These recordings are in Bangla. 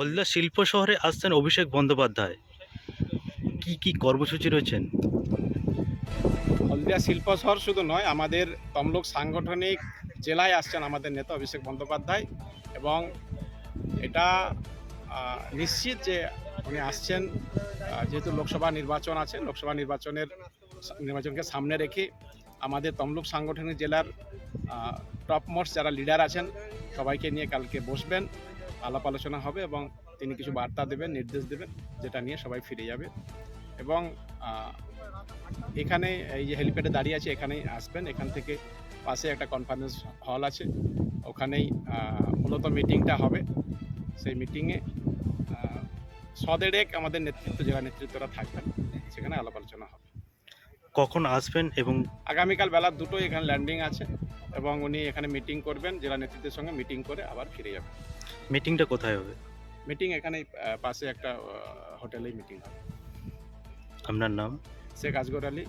হলদিয়া শিল্প শহরে আসছেন অভিষেক বন্দ্যোপাধ্যায়। কি কি কর্মসূচি রয়েছেন? হলদিয়া শিল্প শহর শুধু নয়, আমাদের তমলুক সাংগঠনিক জেলায় আসছেন আমাদের নেতা অভিষেক বন্দ্যোপাধ্যায় এবং এটা নিশ্চিত যে উনি আসছেন যেহেতু লোকসভা নির্বাচন আছে, লোকসভা নির্বাচনের নির্বাচনকে সামনে রেখে আমাদের তমলুক সাংগঠনিক জেলার টপ মোস্ট যারা লিডার আছেন, সবাইকে নিয়ে কালকে বসবেন, আলাপ আলোচনা হবে এবং তিনি কিছু বার্তা দেবেন, নির্দেশ দেবেন, যেটা নিয়ে সবাই ফিরে যাবে। এবং এখানে এই যে হেলিপ্যাডে দাঁড়িয়ে আছে, এখানেই আসবেন। এখান থেকে পাশে একটা কনফারেন্স হল আছে। ওখানেই মূলত মিটিংটা হবে। সেই মিটিংয়ে সদেড়েক আমাদের নেতৃত্ব, জেলা নেতৃত্বরা থাকবেন। সেখানে আলাপ আলোচনা হবে। কখন আসবেন এবং আগামীকাল বেলা দুটো এখানে ল্যান্ডিং আছে এবং উনি এখানে মিটিং করবেন জেলা নেতৃত্বের সঙ্গে মিটিং করে আবার ফিরে যাবেন। মিটিংটা কোথায় হবে? মিটিং এখানে পাশে একটা হোটেলেই মিটিং হবে। আপনার নাম? শেখ আজগর আলী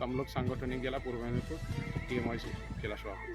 তমলুক সাংগঠনিক জেলা পূর্ব মেদিনীপুর টিএমআইসি জেলা সভাপতি।